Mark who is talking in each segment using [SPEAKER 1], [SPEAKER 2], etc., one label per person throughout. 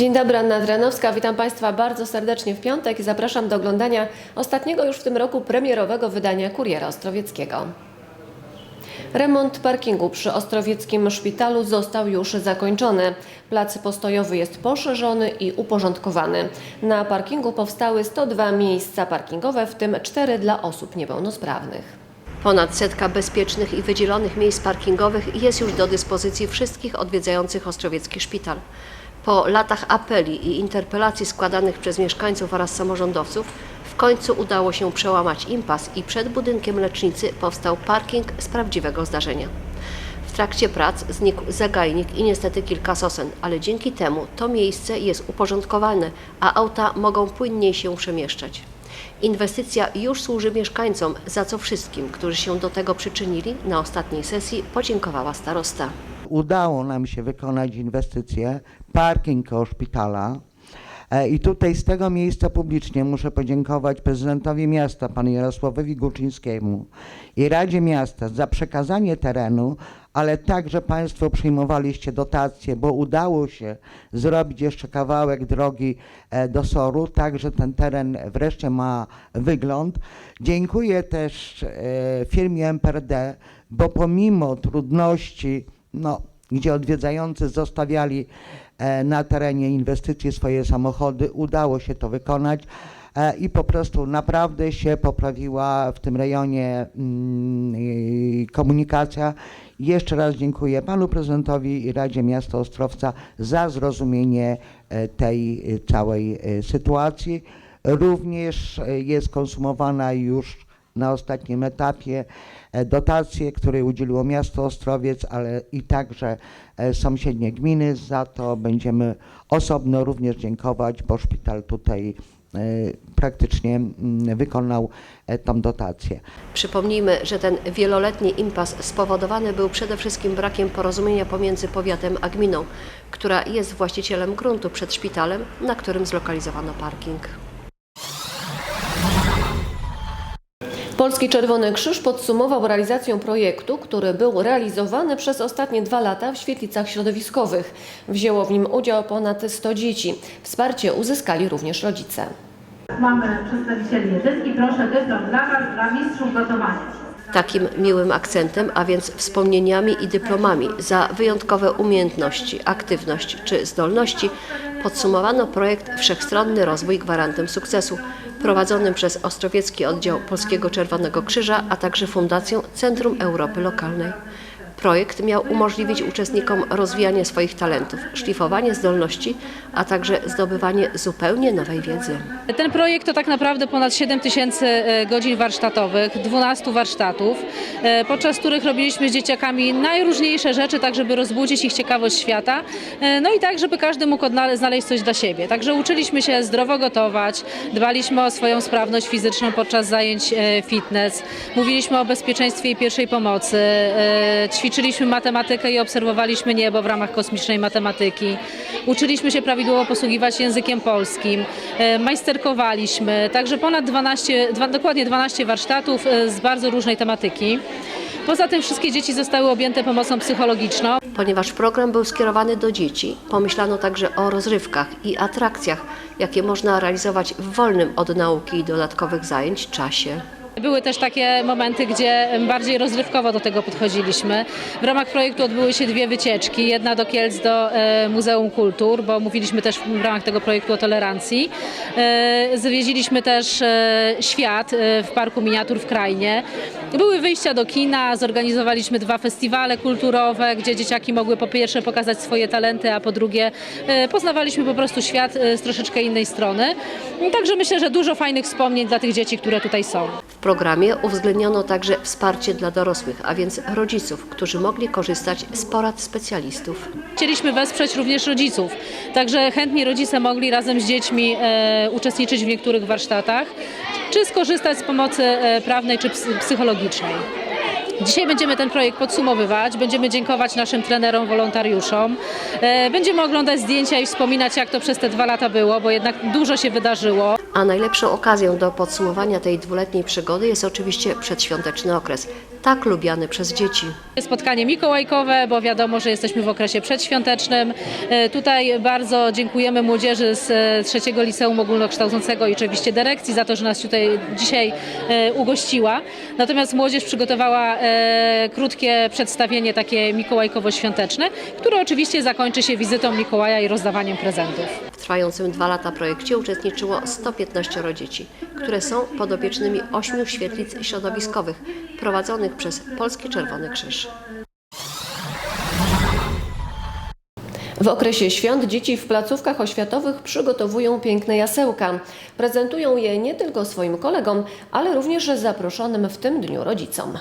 [SPEAKER 1] Dzień dobry, Anna Dranowska. Witam Państwa bardzo serdecznie w piątek i zapraszam do oglądania ostatniego już w tym roku premierowego wydania Kuriera Ostrowieckiego. Remont parkingu przy Ostrowieckim Szpitalu został już zakończony. Plac postojowy jest poszerzony i uporządkowany. Na parkingu powstały 102 miejsca parkingowe, w tym 4 dla osób niepełnosprawnych. Ponad setka bezpiecznych i wydzielonych miejsc parkingowych jest już do dyspozycji wszystkich odwiedzających Ostrowiecki Szpital. Po latach apeli i interpelacji składanych przez mieszkańców oraz samorządowców, w końcu udało się przełamać impas i przed budynkiem lecznicy powstał parking z prawdziwego zdarzenia. W trakcie prac znikł zagajnik i niestety kilka sosen, ale dzięki temu to miejsce jest uporządkowane, a auta mogą płynniej się przemieszczać. Inwestycja już służy mieszkańcom, za co wszystkim, którzy się do tego przyczynili, na ostatniej sesji podziękowała starosta.
[SPEAKER 2] Udało nam się wykonać inwestycję, parking koło szpitala. E, I tutaj z tego miejsca publicznie muszę podziękować prezydentowi miasta, panu Jarosławowi Guczyńskiemu i Radzie Miasta za przekazanie terenu, ale także Państwo przyjmowaliście dotacje, bo udało się zrobić jeszcze kawałek drogi e, do Soru, tak że ten teren wreszcie ma wygląd. Dziękuję też e, firmie MPRD, bo pomimo trudności, no, gdzie odwiedzający zostawiali e, na terenie inwestycji swoje samochody, udało się to wykonać e, i po prostu naprawdę się poprawiła w tym rejonie mm, komunikacja. Jeszcze raz dziękuję panu prezydentowi i Radzie Miasta Ostrowca za zrozumienie e, tej całej sytuacji. Również jest konsumowana już na ostatnim etapie e, dotacje, które udzieliło miasto Ostrowiec, ale i także e, sąsiednie gminy. Za to będziemy osobno również dziękować, bo szpital tutaj e, praktycznie mm, wykonał tą dotację.
[SPEAKER 1] Przypomnijmy, że ten wieloletni impas spowodowany był przede wszystkim brakiem porozumienia pomiędzy powiatem a gminą, która jest właścicielem gruntu przed szpitalem, na którym zlokalizowano parking. Polski Czerwony Krzyż podsumował realizację projektu, który był realizowany przez ostatnie dwa lata w świetlicach środowiskowych. Wzięło w nim udział ponad 100 dzieci. Wsparcie uzyskali również rodzice.
[SPEAKER 3] Mamy przedstawicieli jedynki. Proszę dyplom dla Was, dla mistrzów gotowania.
[SPEAKER 1] Takim miłym akcentem, a więc wspomnieniami i dyplomami za wyjątkowe umiejętności, aktywność czy zdolności podsumowano projekt Wszechstronny Rozwój Gwarantem Sukcesu, prowadzonym przez Ostrowiecki Oddział Polskiego Czerwonego Krzyża, a także Fundację Centrum Europy Lokalnej. Projekt miał umożliwić uczestnikom rozwijanie swoich talentów, szlifowanie zdolności, a także zdobywanie zupełnie nowej wiedzy.
[SPEAKER 4] Ten projekt to tak naprawdę ponad 7 tysięcy e, godzin warsztatowych, 12 warsztatów, e, podczas których robiliśmy z dzieciakami najróżniejsze rzeczy, tak żeby rozbudzić ich ciekawość świata, e, no i tak, żeby każdy mógł znaleźć coś dla siebie. Także uczyliśmy się zdrowo gotować, dbaliśmy o swoją sprawność fizyczną podczas zajęć fitness, mówiliśmy o bezpieczeństwie i pierwszej pomocy, e, ćwiczyliśmy matematykę i obserwowaliśmy niebo w ramach kosmicznej matematyki, uczyliśmy się prawidłowo posługiwać językiem polskim, e, majsterkowaliśmy, także ponad 12, dwa, dokładnie 12 warsztatów e, z bardzo różnej tematyki. Poza tym wszystkie dzieci zostały objęte pomocą psychologiczną.
[SPEAKER 1] Ponieważ program był skierowany do dzieci, pomyślano także o rozrywkach i atrakcjach, jakie można realizować w wolnym od nauki i dodatkowych zajęć czasie.
[SPEAKER 4] Były też takie momenty, gdzie bardziej rozrywkowo do tego podchodziliśmy. W ramach projektu odbyły się dwie wycieczki. Jedna do Kielc, do e, Muzeum Kultur, bo mówiliśmy też w ramach tego projektu o tolerancji. E, zwiedziliśmy też e, świat w Parku Miniatur w Krainie. Były wyjścia do kina, zorganizowaliśmy dwa festiwale kulturowe, gdzie dzieciaki mogły po pierwsze pokazać swoje talenty, a po drugie poznawaliśmy po prostu świat z troszeczkę innej strony. Także myślę, że dużo fajnych wspomnień dla tych dzieci, które tutaj są.
[SPEAKER 1] Programie uwzględniono także wsparcie dla dorosłych, a więc rodziców, którzy mogli korzystać z porad specjalistów.
[SPEAKER 4] Chcieliśmy wesprzeć również rodziców, także chętni rodzice mogli razem z dziećmi e, uczestniczyć w niektórych warsztatach, czy skorzystać z pomocy e, prawnej czy psy- psychologicznej. Dzisiaj będziemy ten projekt podsumowywać, będziemy dziękować naszym trenerom, wolontariuszom, e, będziemy oglądać zdjęcia i wspominać jak to przez te dwa lata było, bo jednak dużo się wydarzyło.
[SPEAKER 5] A najlepszą okazją do podsumowania tej dwuletniej przygody jest oczywiście przedświąteczny okres, tak lubiany przez dzieci.
[SPEAKER 4] Spotkanie mikołajkowe, bo wiadomo, że jesteśmy w okresie przedświątecznym. E, Tutaj bardzo dziękujemy młodzieży z e, trzeciego liceum ogólnokształcącego i oczywiście dyrekcji za to, że nas tutaj dzisiaj ugościła. Natomiast młodzież przygotowała krótkie przedstawienie takie mikołajkowo-świąteczne, które oczywiście zakończy się wizytą Mikołaja i rozdawaniem prezentów.
[SPEAKER 5] W trwającym dwa lata projekcie uczestniczyło 115 dzieci, które są podopiecznymi ośmiu świetlic środowiskowych prowadzonych przez Polski Czerwony Krzyż. W okresie świąt dzieci w placówkach oświatowych przygotowują piękne jasełka. Prezentują je nie tylko swoim kolegom, ale również zaproszonym w tym dniu rodzicom.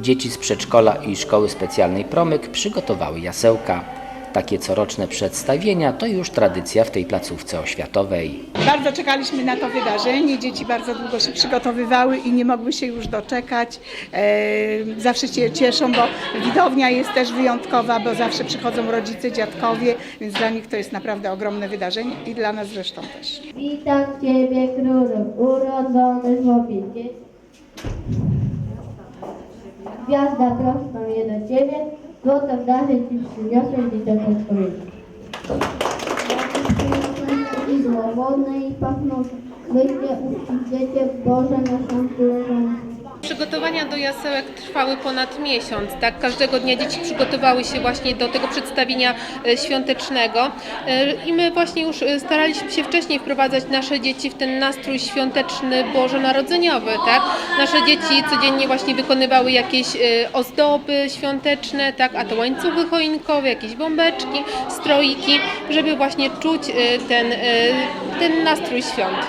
[SPEAKER 6] Dzieci z przedszkola i szkoły specjalnej Promyk przygotowały jasełka. Takie coroczne przedstawienia to już tradycja w tej placówce oświatowej.
[SPEAKER 7] Bardzo czekaliśmy na to wydarzenie. Dzieci bardzo długo się przygotowywały i nie mogły się już doczekać. E, Zawsze się cieszą, bo widownia jest też wyjątkowa, bo zawsze przychodzą rodzice, dziadkowie, więc dla nich to jest naprawdę ogromne wydarzenie i dla nas zresztą też.
[SPEAKER 8] Witam Ciebie, królu, urodzony w obiedzie. Gwiazda prosto mnie do ciebie, złotą darzę ci przyniosłem dzieciątek odpowiedzi. I złowodne i pachną, wyście uczcicie Boże naszą królową
[SPEAKER 9] Przygotowania do jasełek trwały ponad miesiąc. Tak? Każdego dnia dzieci przygotowały się właśnie do tego przedstawienia e, świątecznego E, i my właśnie już e, staraliśmy się wcześniej wprowadzać nasze dzieci w ten nastrój świąteczny bożonarodzeniowy. Tak? Nasze dzieci codziennie właśnie wykonywały jakieś ozdoby świąteczne, tak? a to łańcuchy choinkowe, jakieś bombeczki, stroiki, żeby właśnie czuć ten, ten nastrój świąt.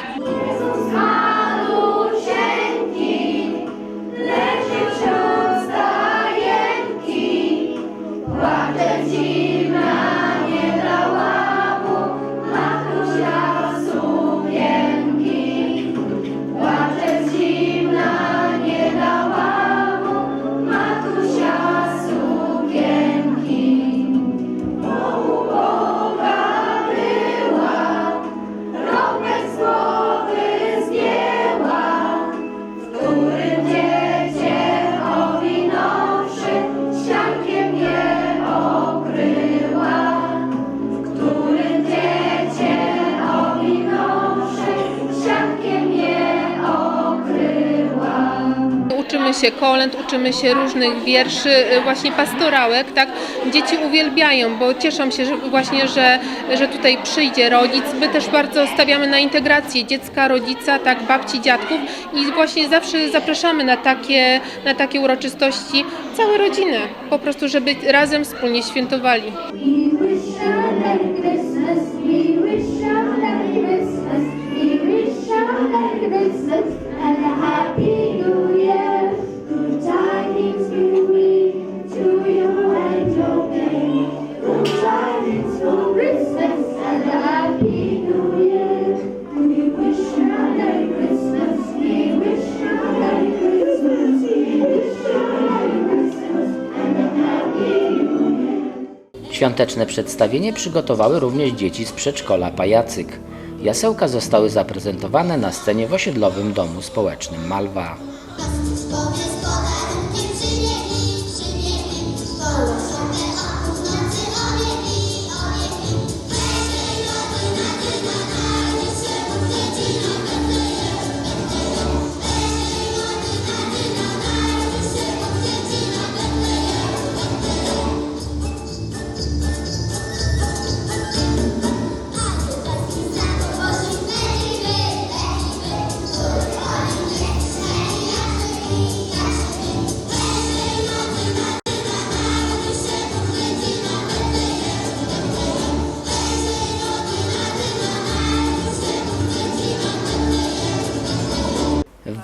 [SPEAKER 9] Się kolęd, uczymy się różnych wierszy, y, właśnie pastorałek, tak? Dzieci uwielbiają, bo cieszą się że właśnie, że, że tutaj przyjdzie rodzic. My też bardzo stawiamy na integrację dziecka, rodzica, tak, babci, dziadków i właśnie zawsze zapraszamy na takie, na takie uroczystości całe rodziny, po prostu, żeby razem wspólnie świętowali.
[SPEAKER 6] Świąteczne przedstawienie przygotowały również dzieci z przedszkola Pajacyk. Jasełka zostały zaprezentowane na scenie w osiedlowym domu społecznym Malwa.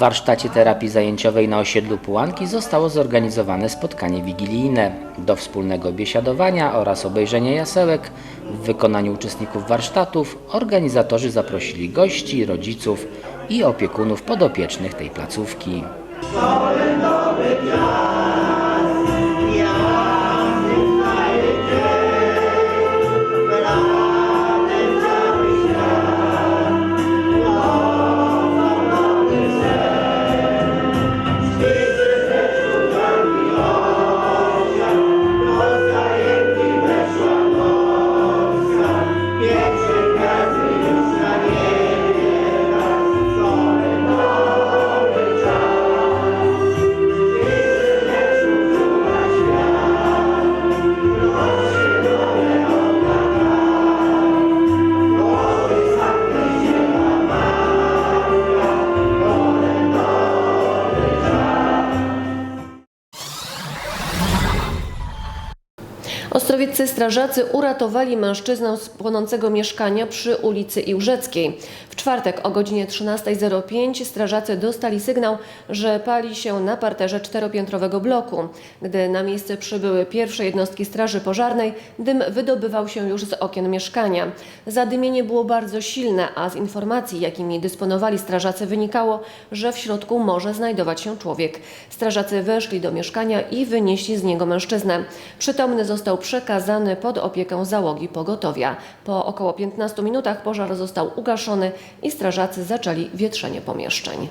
[SPEAKER 6] Warsztacie terapii zajęciowej na osiedlu Pułanki zostało zorganizowane spotkanie wigilijne do wspólnego biesiadowania oraz obejrzenia jasełek. W wykonaniu uczestników warsztatów organizatorzy zaprosili gości, rodziców i opiekunów podopiecznych tej placówki.
[SPEAKER 5] Strażacy uratowali mężczyznę z płonącego mieszkania przy ulicy Iłżeckiej. W czwartek o godzinie 13.05 strażacy dostali sygnał, że pali się na parterze czteropiętrowego bloku. Gdy na miejsce przybyły pierwsze jednostki straży pożarnej, dym wydobywał się już z okien mieszkania. Zadymienie było bardzo silne, a z informacji, jakimi dysponowali strażacy wynikało, że w środku może znajdować się człowiek. Strażacy weszli do mieszkania i wynieśli z niego mężczyznę. Przytomny został przekazany pod opiekę załogi pogotowia. Po około 15 minutach pożar został ugaszony i strażacy zaczęli wietrzenie pomieszczeń.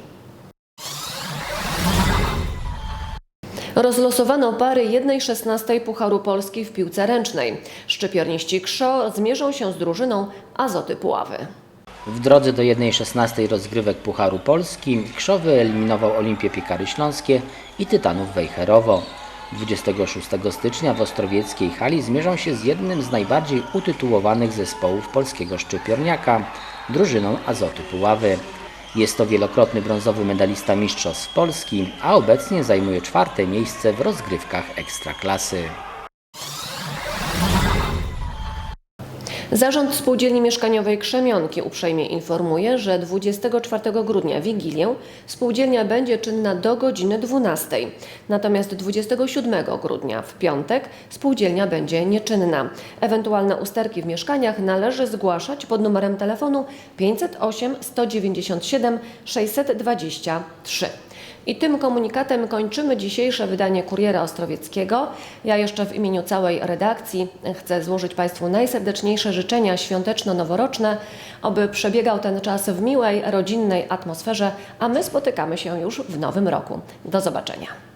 [SPEAKER 5] Rozlosowano pary 1.16 Pucharu Polski w piłce ręcznej. Szczypiorniści Krzo zmierzą się z drużyną Azoty Puławy.
[SPEAKER 6] W drodze do 1.16 rozgrywek Pucharu Polski Krzowy eliminował Olimpię Piekary Śląskie i Tytanów Wejherowo. 26 stycznia w Ostrowieckiej hali zmierzą się z jednym z najbardziej utytułowanych zespołów polskiego szczypiorniaka, drużyną Azoty Puławy. Jest to wielokrotny brązowy medalista Mistrzostw Polski, a obecnie zajmuje czwarte miejsce w rozgrywkach Ekstraklasy.
[SPEAKER 5] Zarząd Spółdzielni Mieszkaniowej Krzemionki uprzejmie informuje, że 24 grudnia Wigilię spółdzielnia będzie czynna do godziny 12. Natomiast 27 grudnia w piątek spółdzielnia będzie nieczynna. Ewentualne usterki w mieszkaniach należy zgłaszać pod numerem telefonu 508 197 623. I tym komunikatem kończymy dzisiejsze wydanie Kuriera Ostrowieckiego. Ja jeszcze w imieniu całej redakcji chcę złożyć Państwu najserdeczniejsze życzenia świąteczno-noworoczne, aby przebiegał ten czas w miłej, rodzinnej atmosferze, a my spotykamy się już w nowym roku. Do zobaczenia.